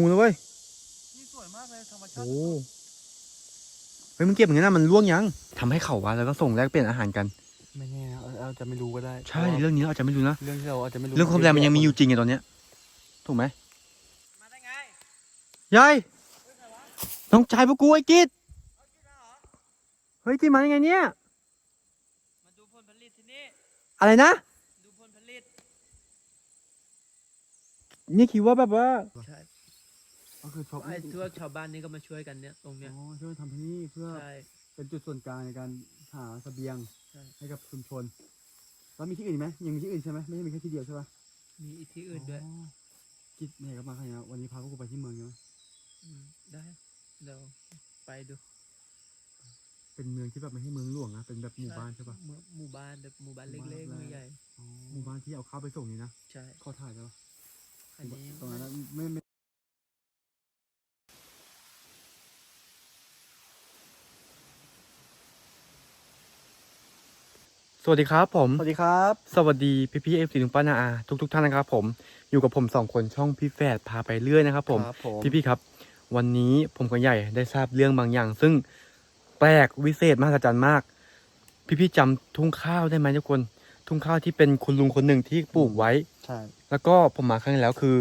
งูนะเว้ยนี่สวยมากเลยธรรมชาติโอ้เฮ้ยมันเก็บอย่างนี้นะมันล่วงยังทำให้เขาวะแล้วก็ส่งแลกเปลี่ยนอาหารกัน ไม่แน่นะเราจะไม่รู้ก็ได้ใช่เรื่องนี้เราอาจจะไม่รู้นะ เรื่องที่เราอาจจะไม่รู้เรื่องความแรงมันยังมีอยู่จริงไงตอนเนี้ย ถูกไหมมาได้ไงยายน้องชายพวกกูไอ้กิดเฮ้ยกิดมาได้ไงเนี่ย มาดูผลผลิตที่นี่ อะไรนะ ดูผลผลิต นี่คิดว่าแบบว่า ใช่ ก็คือชอบไอ้ทั่วชาวบ้านนี่ก็มาช่วยกันเนี่ยตรงเนี้ยอ๋อช่วยทำที่นี่เพื่อใช่ เป็นจุดส่วนกลางในการหาเสบียงใช่ ให้กับชุมชน แล้วมีที่อื่นไหมยังมีที่อื่นใช่ไหมไม่ใช่มีแค่ที่เดียวใช่ปะมีอีกที่อื่นด้วยอ๋อกิจเนี่ยก็มาขนาดนี้วันนี้พาพวกกูไปที่เมืองเนาะมได้เดี๋ยวไปดูเป็นเมืองที่แบบไม่ใช่เมืองหลวงนะเป็นแบบหมู่บ้านใช่ปะ หมู่หมู่บ้านแบบหมู่บ้านหมู่เล็กๆบ้าน ไม่ใหญ่ อ๋อหมู่บ้านที่เอาข้าวไปส่งนี่นะใช่เขาถ่ายแล้วอันนี้ตรงนั้นนะไม่ไม่ สวัสดีครับผม สวัสดีครับ สวัสดีพี่พี่เอฟซีลุงป้านาอาทุกทุกๆท่านนะครับผมอยู่กับผมสองคนช่องพี่แฝดพาไปเรื่อยนะครับผมครับผม พี่พี่ๆครับ วันนี้ผมกับใหญ่ได้ทราบเรื่องบางอย่าง ซึ่งแปลกวิเศษมหัศจรรย์มาก พี่พี่ๆจำทุ่งข้าวได้ไหมทุกคน ทุ่งข้าวที่เป็นคุณลุงคนหนึ่งที่ปลูกไว้ ใช่แล้วก็ผมมาครั้งที่แล้วคือ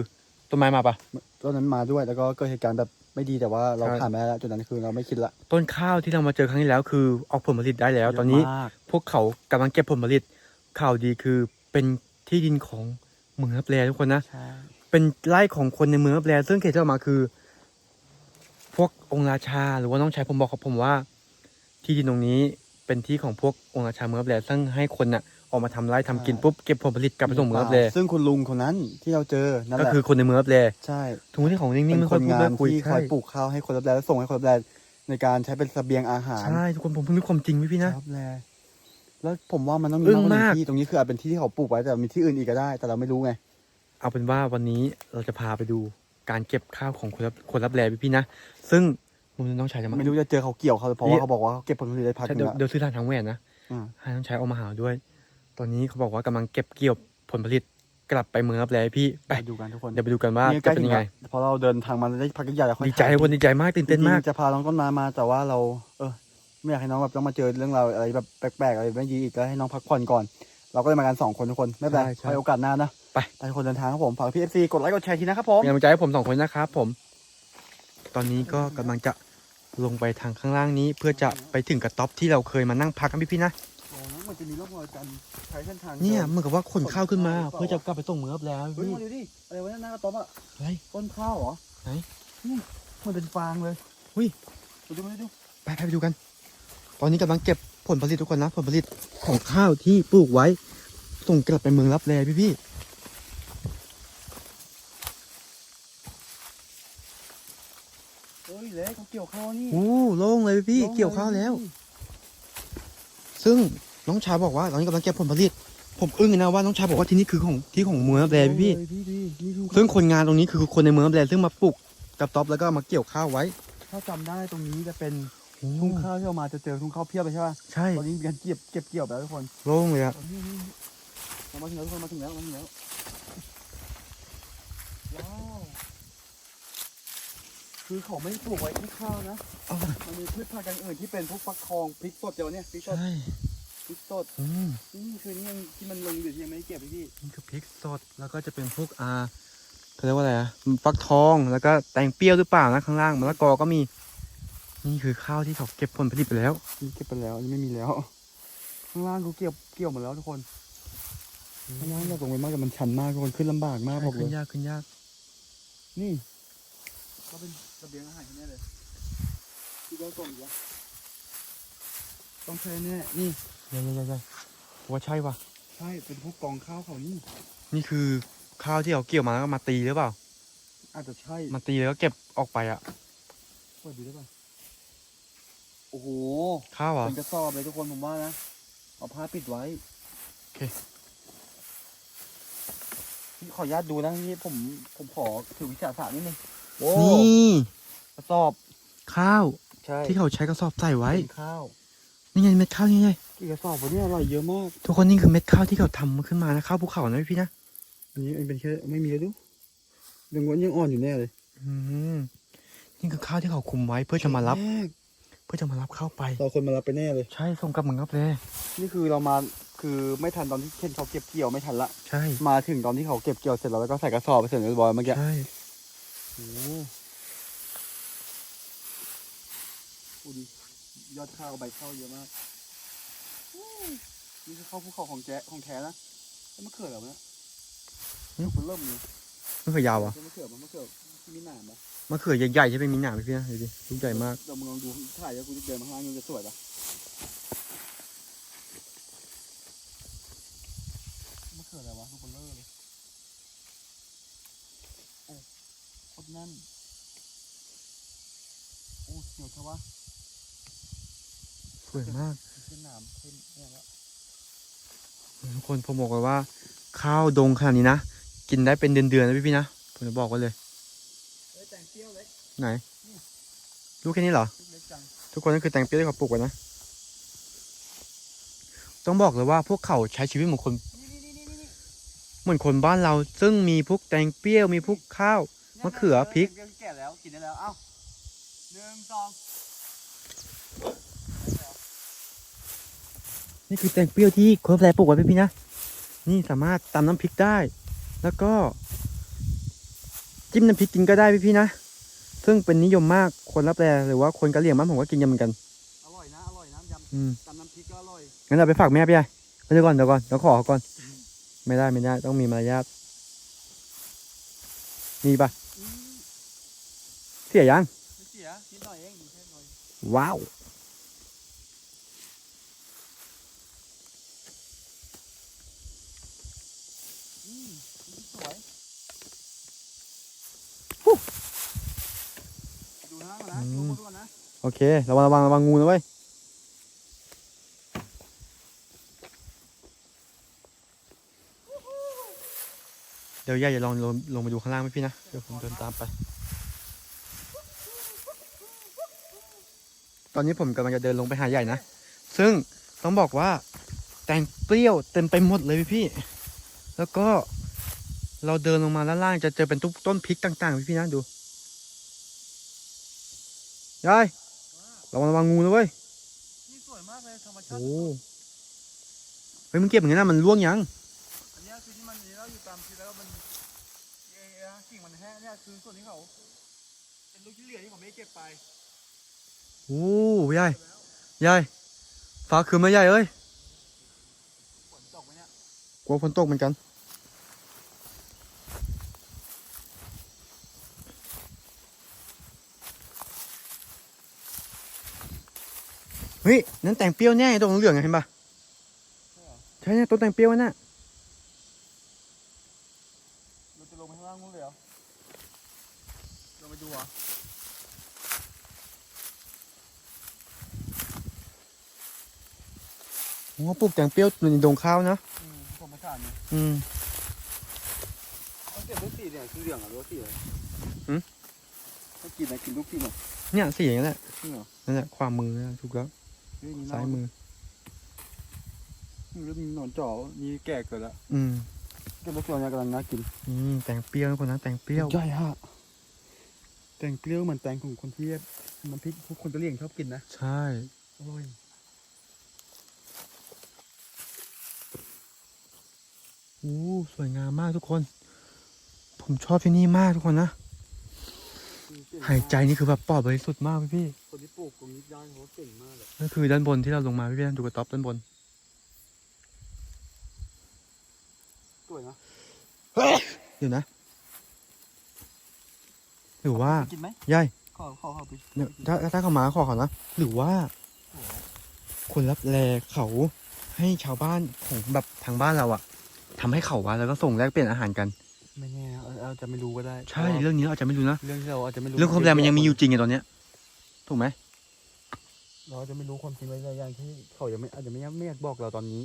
ต้นไม้มาปะ ตอนนั้นมาด้วยแล้วก็เกิดเหตุการณ์แบบไม่ดีแต่ว่าเราใช่ ผ่านมาแล้วจุดนั้นคือเราไม่คิดละต้นข้าวที่เรามาเจอครั้งที่แล้วคือออกผลผลิตได้แล้ว ตอนนี้เยะมากพ วกเขากำลังเก็บผลผลิต ข่าวดีคือเป็นที่ดินของเมืองรับแลทุกคนนะใช่เป็นไร่ของคนในเมืองรับแลซึ่งเขตที่ออกมาคือ พวกองค์ราชา หรือว่าน้องชายผมบอกกับผมว่า ที่ดินตรงนี้เป็นที่ของพวกองค์ราชาเมืองรับแลซึ่งให้คนน่ะออกมาทำไร่ทำกินปุ๊บเก็บผลผลิตกลับไปส่งเมืองรับแลซึ่งคุณลุงคนนั้นที่เราเจอนั่นแหก็ละคือคนในเมืองรับแลใช่ทุกคนที่ของนิ่งๆเป็นไม่คค่อยนพูดงาไม่นคุยที่คอใช่ยปลูกข้าวให้คนรับแลและส่งให้คนรับแลในการใช้เป็นเสบียงอาหาร ใช่ ทุกคนผมเพิ่งรู้ความจริงพี่พี่นะรับแล แล้วผมว่ามันต้องมีอึ้งมากกว่าหมากนึ่งที่ตรงนี้คืออาจเป็นที่ที่เขาปลูกไว้แต่มีที่อื่นอีกก็ได้ แต่เราไม่รู้ไง เอาเป็นว่าวันนี้เราจะพาไปดูการเก็บข้าวของคนรับคนรับแลพี่พี่ๆนะ ซึ่งมุมน้องชายจะมา ไม่รู้จะเจอเขาเกี่ยวเขาหรือเพราะนี่ว่าเขาบอกว่าเขาเก็บผลผลิตได้พักหใช่นึงเดี๋ยวแล้ว เดี๋ยวซื้อทางทางแหวนนะอ่าให้น้องชายเอามาหาด้วย ตอนนี้เขาบอกว่ากำลังเก็บเกี่ยวผลผลิตกลับไปเมืองรับแลพี่ไปไปดูกันทุกคนเดี๋ยวไปดูกันว่านี่จะใกล้เป็นถึงยังไง แล้วพอเราเดินทางมาได้พักใหญ่แล้วค่อยดีใจถ่ายคนดีใจมากตื่นเต้นมาก จริงๆจะพาน้องต้นมามาแต่ว่าเรา เออ ไม่อยากให้น้องแบบต้องมาเจอเรื่องราวอะไรแบบแปลกๆอะไรไม่ดีอีกแล้วให้น้องพักผ่อนก่อน เราก็เลยมากันสองคนทุกคนไม่เป็นไรใช่ใช่ไว้โอกาสหน้านะไปไปทุกคนเดินทางครับผมฝากพี่เอฟซีกดไลค์กดแชร์ทีนะครับผมเป็นกำลังใจให้ผมสองคนนะครับผม ตอนนี้ก็กำลังจะลงไปทางข้างล่างนี้ เพื่อจะไปถึงกระต๊อบที่เราเคยมานั่งพักกันพี่พี่ๆนะโอ้น้องมันจะมีร่องรอยการใช้เส้นทางเนี่ยดิเหมือนกับว่าขนข้าวขึ้นมา เพื่อจะกลับไปส่งเมืองรับแลเฮ้ยพี่มาดูดิอะไรวะเนี่ยหน้ากระต๊อบอะเฮ้ย ต้นข้าวเหรอไหนนี่มันเป็นฟางเลยหุ้ย ดูดูดูดูไปไปไปดูกัน ตอนนี้กำลังเก็บผลผลิตทุกคนนะ ผลผลิตของข้าวที่ปลูกไว้ ส่งกลับไปเมืองรับแลพี่พี่เฮ้ยเล็กเขาเกี่ยวข้าวนี่ๆโอ้โล่งเลยพี่ๆเกี่ยวข้าวแล้ว ซึ่งน้องชายบอกว่าตอนนี้กำลังเก็บผลผลิต ผมอึ้งเลยนะว่าน้องชายบอกว่าที่นี่คือของที่ของเมืองรับแลพี่พี่เออพี่พี่นี่คือๆซึ่งคนงานตรงนี้คือคนในเมืองรับแลซึ่งมาปลูกกับต๊อบแล้วก็มาเกี่ยวข้าวไว้ ถ้าจำได้ตรงนี้จะเป็นโอ้ ทุ่งข้าวที่เรามาจะเจอทุ่งข้าวเพียบเลยใช่ป่ะใช่ตอนนี้มีการเก็บเก็บเกี่ยวไปแล้วทุกคนโล่งเลยอะตอนนี้นี่เรามาถึงแล้วทุกคนมาถึงแล้วมาถึงแล้วว้าวคือเขาไม่ได้ปลูกไว้แค่ข้าวนะอ้าวมันมีพืชพันธุ์อย่างอื่นที่เป็นพวกฟักทองพริกสดเดี๋ยวเนี่ยพริกสดใช่พริกสดอืมนี่คือนี่ยังที่มันลงอยู่ที่ยังไม่ได้เก็บพี่พี่นี่คือพริกสดแล้วก็จะเป็นพวกอาเขาเรียกว่าอะไรอะฟักทองแล้วก็แตงเปรี้ยวหรือเปล่านะข้างล่างมะละกอก็มี นี่คือข้าวที่เขาเก็บผลผลิตไปแล้วนี่เก็บไปแล้วอันนี้ไม่มีแล้ว ข้างล่างกูเกี่ยวเกี่ยวหมดแล้วทุกคนข้างล่างอยากลงไปมากแต่มันชันมากทุกคนขึ้นลำบากมากบอกเลขึ้นยยากขึ้นยาก นี่ก็เป็นเสบียงอาหารที่นี่เลยที่เราส่งอยู่แล้วต้องใช้แน่นี่ใช่ใช่ใช่ใช่ว่าใช่ว่ะใช่เป็นพวกกองข้าวเขานี่ นี่คือข้าวที่เขาเกี่ยวมาแล้วก็มาตีหรือเปล่า อาจจะใช่มาตีแล้วก็เก็บออกไปอะเปิดดูได้ป่ะโอ้โหข้าวเหรอเป็นกระสอบเลยทุกคนผมว่านะ เอาผ้าปิดไว้ โอเค พี่ขออนุญาตดูนะนี่ผมผมขอถือวิชาศาสตร์นิดนึงโอ้นี่กระสอบข้าว ใช่ที่เขาใช้กระสอบใส่ไว้ เป็นข้าวนี่ไงเม็ดข้าวนี่ไง กี่กระสอบวะเนี่ยอร่อยเยอะมาก ทุกคนนี่คือเม็ดข้าวที่เขาทำขึ้นมานะข้าวภูเขานะพี่นะ อันนี้มันเป็นแค่ไม่มีแล้วดูยังงวนยังอ่อนอยู่แน่เลย อืมนี่คือข้าวที่เขาคุมไว้เพื่อจะมารับแก เพื่อจะมารับเข้าไป เราคนมารับไปแน่เลย ใช่ส่งกลับเมืองรับเลย นี่คือเรามาคือไม่ทันตอนที่เคนเขาเก็บเกี่ยวไม่ทันละ ใช่ มาถึงตอนที่เขาเก็บเกี่ยวเสร็จแล้วแล้วก็ใส่กระสอบไปเสร็จเรียบร้อยเมื่อกี้ ใช่โอ้โหดูดิยอดข้าวใบข้าวเยอะมากอู้นี่คือข้าวภูเขาของแจ๊ของแท้นะแล้วมะเขือเหรอวะเนี่ยลูกมันเริ่มเลย มะเขือยาวอะมะเขือมันมะเขือที่มีหนามปะมะเขือใหญ่ๆใช่ไหมมีหนามพี่นะดูดิลูกใหญ่มากเรามึงลองดูถ่ายแล้วกูจะเดินมาข้างล่างมันจะสวยปะมะเขืออะไรวะลูกมันเริ่มเลยโอ้โคตรแน่นโอ้เขียวเทวะสวยมากเป็นหนามเป็นเนี่ยละทุกคนผมบอกเลยว่า ข้าวดงขนาดนี้นะ กินได้เป็นเดือนๆนะพี่ๆนะผมจะบอกไว้เลยเอ้ยแต่งเปรี้ยวเล็กไหน ลูกแค่นี้เหรอลูกเล็กจังทุกคนนั่นคือแตงเปรี้ยวที่เขาปลูกไว้นะ ต้องบอกเลยว่าพวกเขาใช้ชีวิตเหมือนคนนี่นี่นี่นี่นี่เหมือนคนบ้านเรา ซึ่งมีพวกแตงเปรี้ยวมีพวกข้าวมะเขือพริกเปรี้ยวแก่แล้วกินได้แล้ว เอ้าหนึ่งสองนี่คือแตงเปรี้ยวที่คนแปลปลูกไว้พี่ๆนะ นี่สามารถตำน้ำพริกได้ แล้วก็จิ้มน้ำพริกกินก็ได้พี่ๆนะ ซึ่งเป็นนิยมมากคนรับแลหรือว่าคนกะเหรี่ยงบ้านผมก็กินกันเหมือนกัน อร่อยนะ อร่อยนะยอืมำตำน้ำพริกก็อร่อย งั้นเราไปฝากแม่พี่ใหญ่เดี๋ยวก่อนเดี๋ยวก่อนเดี๋ยวขอเขาก่อน ไม่ได้ไม่ได้ต้องมีมารยาทมีปะอืมเสียยังไม่เสียนิดหน่อยเองแค่หน่อย ว้าว อืมนี่สวย ดูนะก่อนะดูคนก่อนนะโอเค ระวังระวังระวังงูนะเว้ย เดี๋ยวย่าอย่าลองลงลงไปดูข้างล่างไหมพี่นะ เดี๋ยวผมเดินตามไป ตอนนี้ผมกำลังจะเดินลงไปหาใหญ่นะ ซึ่งต้องบอกว่า แตงเปรี้ยวเต็มไปหมดเลยพี่พี่แล้วก็ เราเดินลงมาด้านล่างจะเจอเป็นต้นต้นพริกต่างๆ พี่พี่ๆนะดูยายระวังระวังงูนะเว้ยนี่สวยมากเลยธรรมชาติโอ้เฮ้ยมึงเก็บอย่างนี้นะมันร่วงยังอันเนี้ยคือที่มันนี่เราอยู่ตามที่แล้วมันเอ๊ะกิ่งมันแห้งเนี่ยคือส่วนที่เขาเป็นลูกที่เหลือที่ผมไม่ได้เก็บไปโอ้ยายยายฟ้าคืนมาใหญ่เอ้ยฝนตกไหมเนี่ยกลัวฝนตกเหมือนกัน เฮ้ยนั่นแตงเปรี้ยวแน่ต้นเหลืองๆไงเห็นปะใช่เหรอใช่เนี่ยต้นแตงเปรี้ยวน่ะเราจะลงไปข้างล่างนู้นเลยเหรอลงไปดูเหรอผมว่าปลูกแตงเปรี้ยวในดงข้าวนะอืมผมมาถามเนี่ยอืมต้องเก็บลูกสีเนี่ยคือเหลืองอะหรือว่าสีอะไรหืมถ้ากินนะกินลูกสีหน่อยเนี่ยสีอย่างนั้นแหละจริงเหรอนั่นแหละขวามือนะถูกแล้วเฮ้ยนี่ ซ้ายมือนี่เริ่มมีหนอนจ่อนี่แก่เกินละอืมเก็บลูกสีเนี่ยกำลังน่ากินนี่แตงเปรี้ยวนะคนนะแตงเปรี้ยวใช่ฮะแตงเปรี้ยวเหมือนแตงของคนที่น้ำพริกพวกคนตะเลียงชอบกินนะใช่อร่อยโอ้สวยงามมากทุกคน ผมชอบที่นี่มากทุกคนนะหายใจนี่คือแบบปลอดบริสุทธิ์มากพี่พี่ คนที่ปลูกตรงนี้ได้เขาเก่งมากเลยนั่นคือด้านบนที่เราลงมาพี่พี่ดูกระต๊อบด้านบนสวยนะเดี๋ยวนะหรือว่าไปกินไหมยายขอขอขอไปเนี่ยถ้าถ้าเขามาขอเขานะหรือว่าคนรับแลเขาให้ชาวบ้านของแบบทางบ้านเราอะทำให้เขาว่าแล้วก็ส่งแลกเปลี่ยนอาหารกันไม่แน่นะเออเราจะไม่รู้ก็ได้ ใช่เพราะว่าเรื่องนี้เราอาจจะไม่รู้นะเรื่องที่เราอาจจะไม่รู้เรื่องความแรงมันยังมีอยู่จริงไงตอนเนี้ย ถูกไหมเราจะไม่รู้ความจริงบางอย่างที่เขายังไม่อาจจะไม่ไม่อยากบอกเราตอนนี้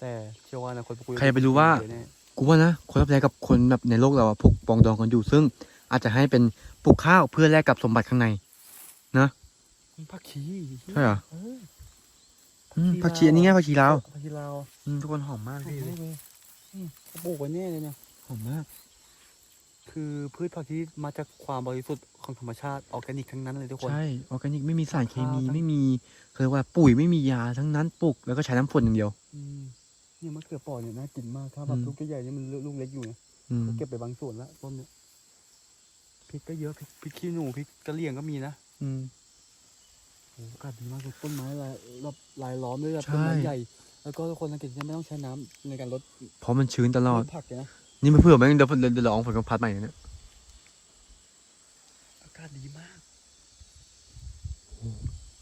แต่เชื่อว่าอนะคนพวกใครจะไปรู้ว่าแน่กูว่านะคนรับแลกับคนแบบในโลกเราอะพวกปองดองกันอยู่ซึ่ง อาจจะให้เป็นปลูกข้าวเพื่อแลกกับสมบัติข้างในมันผักชีใช่เหรอเอออืมผักชีอันนี้ไงผักชีลาวผักชีลาวอืมทุกคนหอมมากหอมพี่มากเลยอืมเขาปลูกไว้แน่เลยเนี่ยหอมมาก คือพืชผักที่มาจากความบริสุทธิ์ของธรรมชาติออร์แกนิกทั้งนั้นเลยทุกคน ใช่ออร์แกนิกไม่มีสารเคมีข้าวทั้งไม่มีเขาเรียกว่าปุ๋ยไม่มียาทั้งนั้นปลูกแล้วก็ใช้น้ำฝนอย่างเดียวอืมเนี่ยมะเขือเปอเนี่ยน่ากินมากถ้าแบบอืมลูกใหญ่ๆเนี่ยมันลูกเล็กอยู่เนี่ยอืมเก็บไปบางส่วนละต้นเนี่ยพริกก็เยอะพริกพริกขี้หนูพริกกะเหรี่ยงก็มีนะ อืมโอ้โหอากาศดีมากเลยต้นไม้ลายรอบลายล้อมด้วยแบบใช่ต้นไม้ใหญ่ แล้วก็ทุกคนสังเกตจะไม่ต้องใช้น้ำในการลดเพราะมันชื้นตลอดลดผักเลยนะ นี่มันเผื่อไหมเดี๋ยวเดี๋ยวเดี๋ยวลองฝนกำพัดใหม่เนี่ยอากาศดีมาก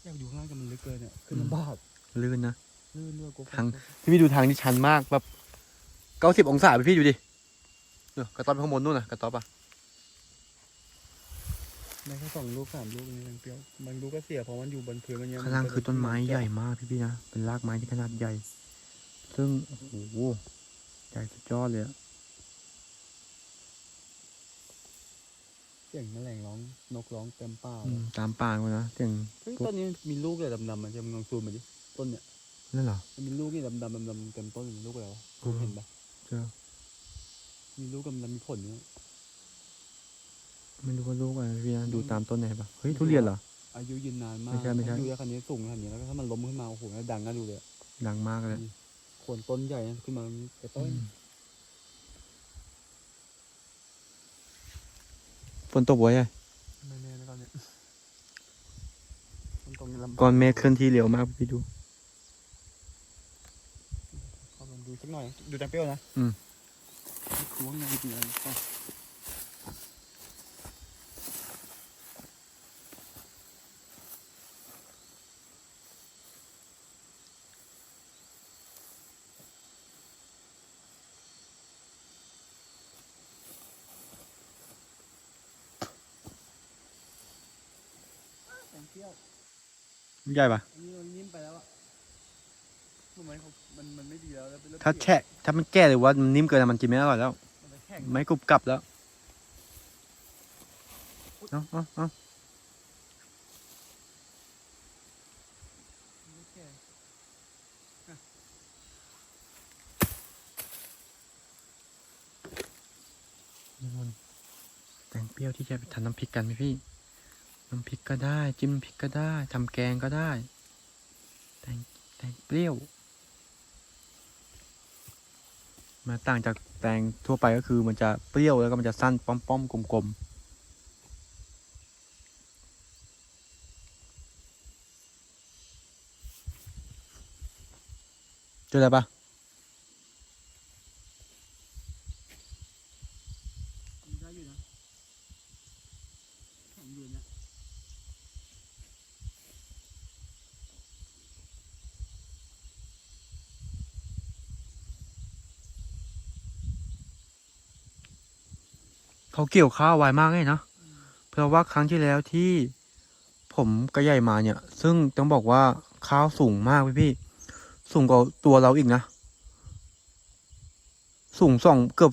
อยากอยู่ข้างล่างแต่มันลึกเกินเนี่ยขึ้นลำบากลื่นนะลื่นด้วยกูทางพี่พี่ดูทางที่ชันมากแบบเก้าสิบองศาไปพี่ดูดิเนี่ยกระต๊อบไปข้างบนนู่นน่ะกระต๊อบอะในแค่สองลูกสามลูกนี่มันเปรี้ยวมันลูกก็เสียเพราะมันอยู่บนพื้นมันเยอะข้างล่างคือต้นไม้ใหญ่มากพี่พี่นะเป็นรากไม้ที่ขนาดใหญ่ ซึ่งโอ้โหใหญ่สุดยอดเลยอะ สียงแมลงร้องนกร้องเต็มป่าอืมตามป่าเลยนะเสียงเฮ้ยต้นนี้มีลูกเลยดำๆมันจะมึงลองซูมมาดิต้นเนี่ยนั่นเหรอ มันมีลูกนี่ดำๆดำๆเต็มต้นเลยลูกอะไรวะอืม เห็นปะเจอมีลูกดำๆมีผลเนี่ย ไม่รู้ว่าลูกอะไรพี่นะดูตามต้นไหนปะเฮ้ยทุเรียนเหรอ อายุยืนนานมากไม่ใช่ไม่ใช่ อายุยาคันนี้สูงขนาดนี้แล้วก็ถ้ามันล้มขึ้นมาโอ้โหน่าดังน่าดูเลยอะดังมากเลย โคนต้นใหญ่นะขึ้นมาแต่ต้นฝ นตกไว้ไงไม่แน่นะตอนเนี้ยมันตรงนี้ลำบากก้อนเมฆเคลื่อนที่เร็วมากพี่ดู ขอลองดูสักหน่อย ดูจังเปรี้ยวนะอืมคือว่าไงจริง ๆอะไรก็จังเปรี้ยวใหญ่ปะอันนี้มันนิ่มไปแล้วอะทำไมเขามันมันไม่ดีแล้วแล้วเป็นเรื่องถ้าเปรี้ยวแช่ถ้ามันแก่หรือว่ามันนิ่มเกินอะมันกินไม่อร่อยแล้ว มันจะแข็งไม่กรุบกรับแล้ว เอาเอาเอาไม่แข็งนี่มันแตงเปรี้ยวที่จะไปทำน้ำพริกกันไหมพี่ น้ำพริกก็ได้ จิ้มพริกก็ได้ทำแกงก็ได้แตงแตงเปรี้ยว มาต่างจากแตงทั่วไปก็คือมันจะเปรี้ยวแล้วก็มันจะสั้นป้อมๆกลมๆเจออะไรปะ มันได้อยู่นะแข็งอยู่นะ เขาเกี่ยวข้าวไวมากเลยเนาะเพราะว่าครั้งที่แล้วที่ผมกระใหญ่มาเนี่ย ซึ่งต้องบอกว่าข้าวสูงมากพี่พี่สูงกว่าตัวเราอีกนะ สูงสองเกือบ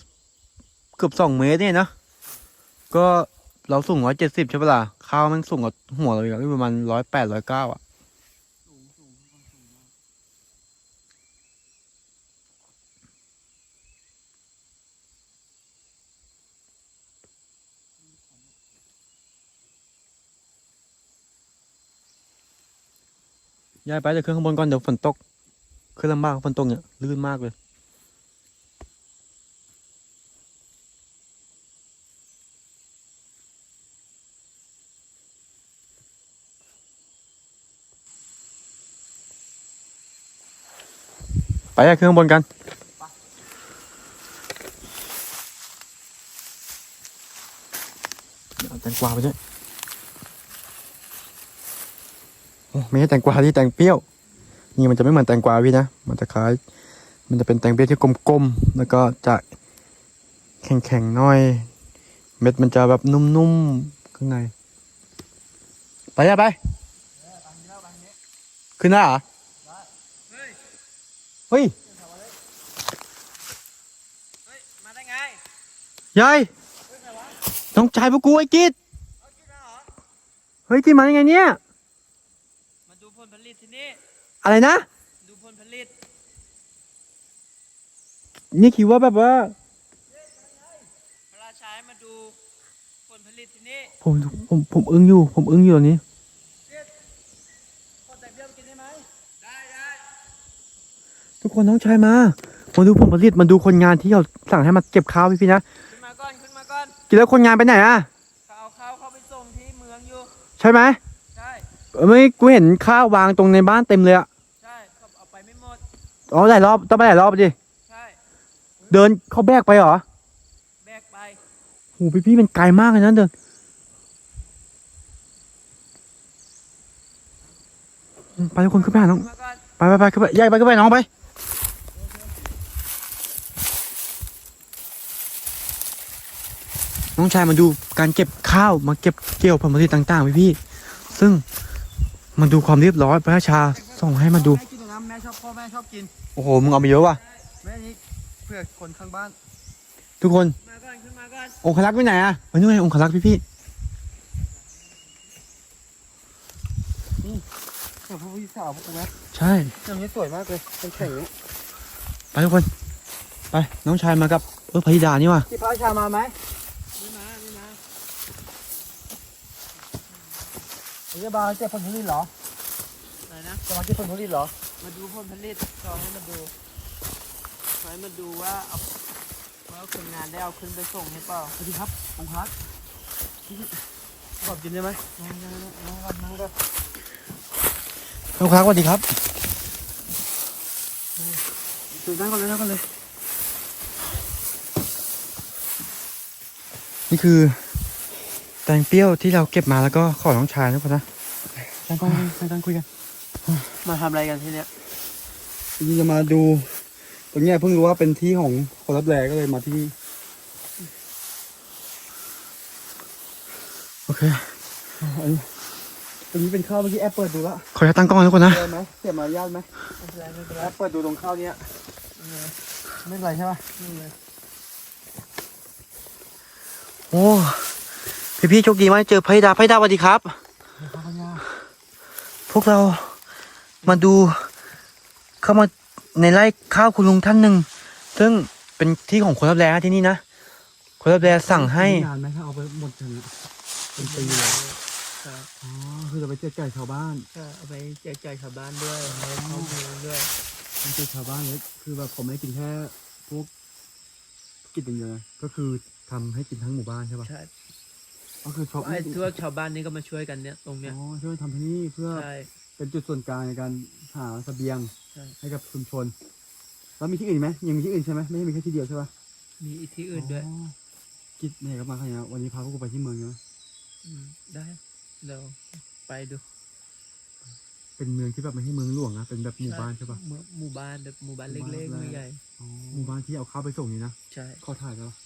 เกือบสองเมตรเนี่ยนะ ก็เราสูงร้อยเจ็ดสิบใช่ปะล่ะข้าวมันสูงกว่าหัวเราอีกประมาณร้อยแปดร้อยเก้าอะ สูงสูงทุกคนสูงมาก ย้ายไปจากเครื่องข้างบนก่อนเดี๋ยวฝนตกขึ้นลำบากฝนตกเนี่ยลื่นมากเลย ไปจากเครื่องข้างบนกันเอาแตงกวาไปด้วย โอ้ ไม่ใช่แตงกวาที่แตงเปรี้ยว นี่มันจะไม่เหมือนแตงกวาพี่นะ มันจะคล้าย มันจะเป็นแตงเปรี้ยวที่กลมๆ แล้วก็จะแข็งๆน่อย เม็ดมันจะแบบนุ่มๆ ข้างใน ไปอะไป ขึ้นได้เหรอ เฮ้ยมาได้ไงยายต้องจ่ายพวกกูไอ้กิดเฮ้ยกิดมาได้ไงเนี่ย ผลผลิตที่นี่ อะไรนะ ดูผลผลิต นี่คิดว่าแบบว่า พระราชาให้มาดูลิตที่นี่ผมผมผมอึ้งอยู่ ผมอึ้งอยู่ตอนนี้ ขอแต่เบี้ยกินได้ไหม ได้ได้ทุกคนน้องชายมามาดูผลผลิตมาดูคนงานที่เขาสั่งให้มาเก็บข้าวพี่พี่ๆนะขึ้นมาก่อน ขึ้นมาก่อน กินแล้วคนงานไปไหนอะเขาเอาข้าวเข้าไปส่งที่เมืองอยู่ ใช่ไหมใช่ เอ้ยไม่กูเห็นข้าววางตรงในบ้านเต็มเลยอะใช่เขาเอาไปไม่หมด อ๋อหลายรอบต้องไปหลายรอบดิใช่ เดินเขาแบกไปเหรอแบกไป โหพี่พี่ๆมันไกลมากเลยนะเดินไปทุกคนขึ้นไปหาน้องขึ้นมาก่อนไปไปไปขึ้นไปแยกไปขึ้นไปน้องไป น้องชายมาดูการเก็บข้าวมาเก็บเกี่ยวผลผลิตต่างๆพี่พี่ๆซึ่ง มาดูความเรียบร้อยพระราชาส่งให้มาดู แม่กินนะแม่ชอบพ่อแม่ชอบกิน โอ้โห มึงเอาไปเยอะว่ะ แม่นี่เพื่อคนข้างบ้าน ทุกคนขึ้นมาก่อนขึ้นมาก่อนองคลักษ์ไปไหนอะไปนู่นไงองคลักษ์พี่พี่เพื่อพวกพี่สาวพวกกูนะๆใช่ เรื่องนี้สวยมากเลยเป็นแข่งอย่างนี้ไปทุกคน ไป น้องชายมากับ เออพระธิดานี่ว่ะที่พระราชามาไหมไม่มาไม่มา หรือ จะมาเจ็บผลผลิตเหรออะไรนะ จะมาเก็บผลผลิตเหรอ มาดูผลผลิตขอให้มาดูขอให้มาดูว่าเอาว่าคนงานได้เอาขึ้นไปส่งให้เปล่าสวัสดีครับองค์พักขอบกินได้ไหมนั่งนั่งนั่งนั่งนั่งก็องคลักษ์สวัสดีครับถึงนั่งก่อนเลยนั่งก่อนเลย นี่คือ แตงเปรี้ยวที่เราเก็บมาแล้วก็ขอน้องชายทุกคนนะนั่งก่อนนั่งก่อนคุยกัน มาทำอะไรกันที่เนี้ยจริงๆจะมาดู ตรงเนี้ยเพิ่งรู้ว่าเป็นที่ของคนรับแรงก็เลยมาที่นี่โอเคอันนี้ตรงนี้เป็นข้าวเมื่อกี้แอปเปิดดูแล้วขอจะตั้งกล้องนะทุกคนนะเจอไหมเสียมารยาทไหมไม่เป็นไรไม่เป็นไรแอปเปิดดูตรงข้าวเนี้ยไม่เป็นไรไม่เป็นไรใช่ปะไม่เป็นไรโอ้ พี่พี่ๆโชคดีมากเจอพระธิดาพระธิดาสวัสดีครับข้าวเนี่ยพวกเรามาดู เข้ามาในไร่ข้าวคุณลุงท่านหนึ่งซึ่งเป็นที่ของคนรับแรงที่นี่นะคนรับแรงสั่งให้นานไหมถ้าเอาไปหมดถึงอะเป็นปีเลยใช่อ๋อคือจะไปแจกจ่ายชาวบ้านใช่เอาไปแจกจ่ายชาวบ้านด้วยเอาไปเข้าเมืองด้วยไม่ใช่ชาวบ้านเลยคือแบบผมไม่ได้กินแค่พวกกินอย่างเดียวนะก็คือทำให้กินทั้งหมู่บ้านใช่ปะใช่ ก็คือชาวไอ้ทั่วชาวบ้านนี่ก็มาช่วยกันเนี่ยตรงเนี้ยอ๋อช่วยทำที่นี่เพื่อใช่เป็นจุดส่วนกลางในการหาเสบียงใช่ให้กับชุมชน แล้วมีที่อื่นไหมยังมีที่อื่นใช่ไหมไม่ใช่มีแค่ที่เดียวใช่ปะมีอีกที่อื่นด้วยอ๋อกิจเนี่ยก็มาขนาดนี้วันนี้พาพวกกูไปที่เมืองใช่ไหมมได้เดี๋ยวไปดู เป็นเมืองที่แบบไม่ใช่เมืองหลวงนะเป็นแบบหมู่บ้านใช่ปะหมู่หมู่บ้านแบบหมู่บ้านหมู่เล็กๆบ้านไม่ใหญ่อ๋อหมู่บ้านที่เอาข้าวไปส่งนี่นะใช่ขอถ่ายได้ปะ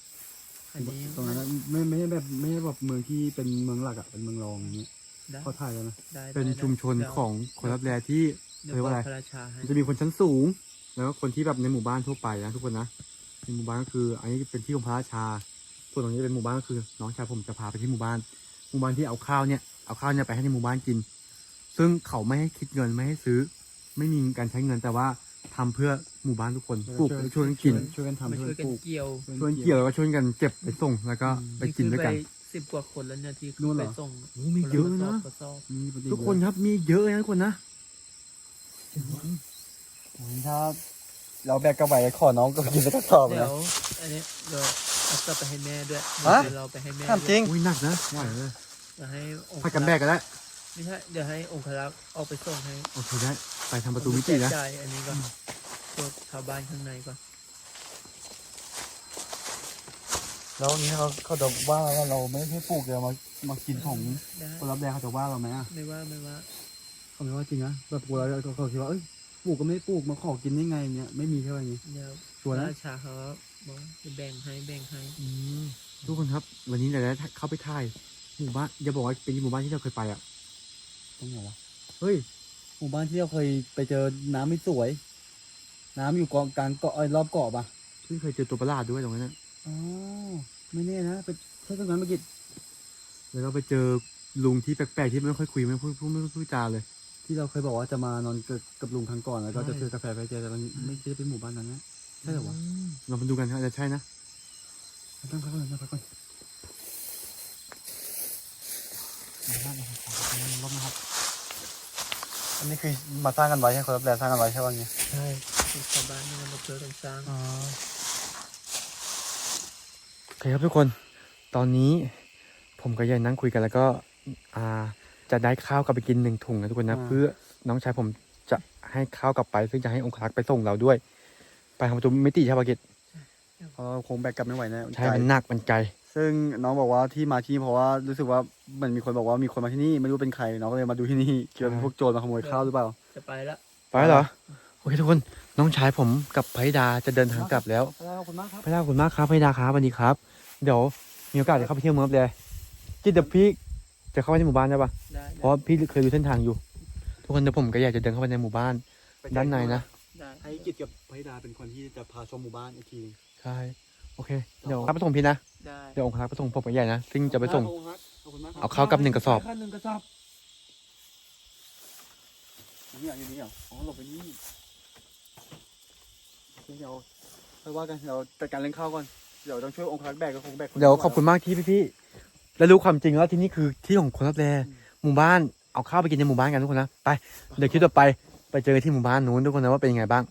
อันนี้ตรงนั้นนะไม่ไม่ใช่แบบไม่ใช่แบบเมืองที่เป็นเมืองหลักอะเป็นเมืองรองอย่างนี้ได้ขอถ่ายได้ไหมได้ได้เป็นได้ชุมชนเดี๋ยวของคนรับแรงที่เดี๋ยวเรียกว่าอะไรบพระราชาให้มันจะมีคนชั้นสูง แล้วก็คนที่แบบในหมู่บ้านทั่วไปนะทุกคนนะในหมู่บ้านก็คือ อันนี้เป็นที่ของพระราชา ส่วนตรงนี้เป็นหมู่บ้านก็คือ น้องชายผมจะพาไปที่หมู่บ้าน หมู่บ้านที่เอาข้าวเนี่ยเอาข้าวเนี่ยไปให้ในหมู่บ้านกิน ซึ่งเขาไม่ให้คิดเงินไม่ให้ซื้อ ไม่มีการใช้เงินแต่ว่า ทำเพื่อหมู่บ้านทุกคนปลูกแล้วช่วยกันกินช่วยกันทำมาช่วยช่วยกันกันปลูกเกี่ยวช่วยกันเกี่ยวแล้วก็ช่วยกันเก็บไปส่งแล้วก็ไปกินด้วยกัน สิบกว่าคนแล้วเนี่ยที่นู่นเหรไปอ ส่งโอ้มีเยอะนะ กระสอบมีปฏิทุกคนครับมีเยอะนะทุกคนนะ ถ้าเราแบกกระบะขอน้องก็กินไปกระสอบเดี๋นะยวอันนี้เดี๋ยวเอากลับไปให้แม่ด้วยฮะ เดี๋ยวเราไปให้แม่ถามจริง อุ้ยหนักนะไหวเลยเดี๋ยวให้องค์พักกันแบกกันได้ไม่ใช่เดี๋ยวให้องค์ครักษ์เอาไปส่งให้โอเคได้ไปทำประตูมิตินะ แจกจ่ายอันนี้ก่อนพวกชาวบ้านข้างในก่อนแล้วนี้เขาเขาจะว่าว่าเราไม่ให้ปลูกเดี๋ยวมามากินของได้คนรับแรงเขาจะว่าเราไหมอะไม่ว่าไม่ว่าเขาไม่ว่าจริงนะแบบกูเราเขาคิดว่าเอ้ยปลูกก็ไม่ปลูกมาขอกินได้ไงเนี่ยไม่มีใช่ไหมนี้เดี๋ยวชัวร์นะราชาเขาบอกจะแบ่งให้แบ่งให้อืมทุกคนครับ วันนี้เราได้เข้าไปถ่ายหมู่บ้านอย่าบอกว่าเป็นหมู่บ้านที่เราเคยไปอะ ตรงไหนวะเฮ้ยหมู่บ้านที่เราเคยไปเจอน้ำไม่สวย น้ำอยู่เกาะกลางเกาะเอ้ยรอบเกาะปะที่เคยเจอตัวประหลาดด้วยตรงนั้นนะอ๋อไม่แน่นะไปใช่ตรงนั้นเมื่อกี้แล้วก็ไปเจอลุงที่แปลกๆที่ไม่ค่อยคุยไม่พูดพูดไม่พูดจาเลย ที่เราเคยบอกว่าจะมานอนกับกับลุงครั้งก่อนแล้วก็ใช่ จะซื้อกาแฟไปเจอแต่มันไม่ใช่เป็นหมู่บ้านนั้นนะใช่เหรอวะเรามาดูกันครับอาจจะใช่นะตั้งพักก่อนตั้งพักก่อน บ้านของของรถนะครับ อันนี้คือมาสร้างกันไว้ใช่ไหมครับแลสร้างกันไว้ใช่ป่ะเนี่ยใช่ที่ชาวบ้านนี่มันมาช่วยกันสร้างอ๋อโอเคครับทุกคน ตอนนี้ผมกับยายนั่งคุยกันแล้วก็ อ่า จะได้ข้าวกลับไปกินหนึ่งถุงนะทุกคนนะ เพื่อน้องชายผมจะให้ข้าวกลับไป ซึ่งจะให้องครักษ์ไปส่งเราด้วย ไปทำประตูมิติใช่ปะกิจเพราะคงแบกกลับไม่ไหวแน่ใช่มันหนักมันไกล ซึ่งน้องบอกว่าที่มาที่นี่เพราะว่ารู้สึกว่าเหมันมีคนบอกว่ามีคนมาที่นี่ไม่รู้เป็นใครน้องก็เลยมาดูที่นี่คิดว่าเป็นพวกโจรมาขโมยข้าวหรือเปล่า จะไปละไปเหรอโอเคทุกคนน้องชายผมกับพระธิดาจะเดินทางกลับแล้วขอบคุณมากครับพระธิดาขอบคุณมากครับพระธิดาครับสวัสดีครับ เดี๋ยวมีโอกาสเดี๋ยวเข้าไปเที่ยวเมืองเลยกิจเดี๋ยวพี่จะเข้าไปในหมู่บ้านได้ปะได้เพราะพี่เคยรู้เส้นทางอยู่ ทุกคนเดี๋ยวผมก็อยากจะเดินเข้าไปในหมู่บ้านด้านในนะได้ให้กิจกับพระธิดาเป็นคนที่จะพาชมหมู่บ้านอีกทีใช่โอเคเดี๋ยวรับไปส่งพี่นะ ได้เดี๋ยวองค์ครักษ์ไปส่งผมกับใหญ่นะซึ่งจะไปส่ง ขอบคุณมากครัเอาข้าวกับหนึ่งกระสอบ ข้าวหนึ่งกระสอบอยู่นี่เหรออยู่นี่เหรออ๋อหลบไปนี่โอเคเดี๋ยวค่อยว่ากันเดี๋ยวจัดการเรื่องข้าวก่อนเดี๋ยวต้องช่วยองค์ครักษ์แบกก็คงแบกนเดี๋ยวขอบคุณมากที่พี่ๆแล้วรู้ความจริงแล้วที่นี่คือที่ของคนรับแลหมู่บ้านเอาข้าวไปกินในหมู่บ้านกันทุกคนนะไปเดี๋ยวคลิปต่อไปไปเจอกันที่หมู่บ้านนู้นทุกคนนะว่าเป็นยังไงบ้าง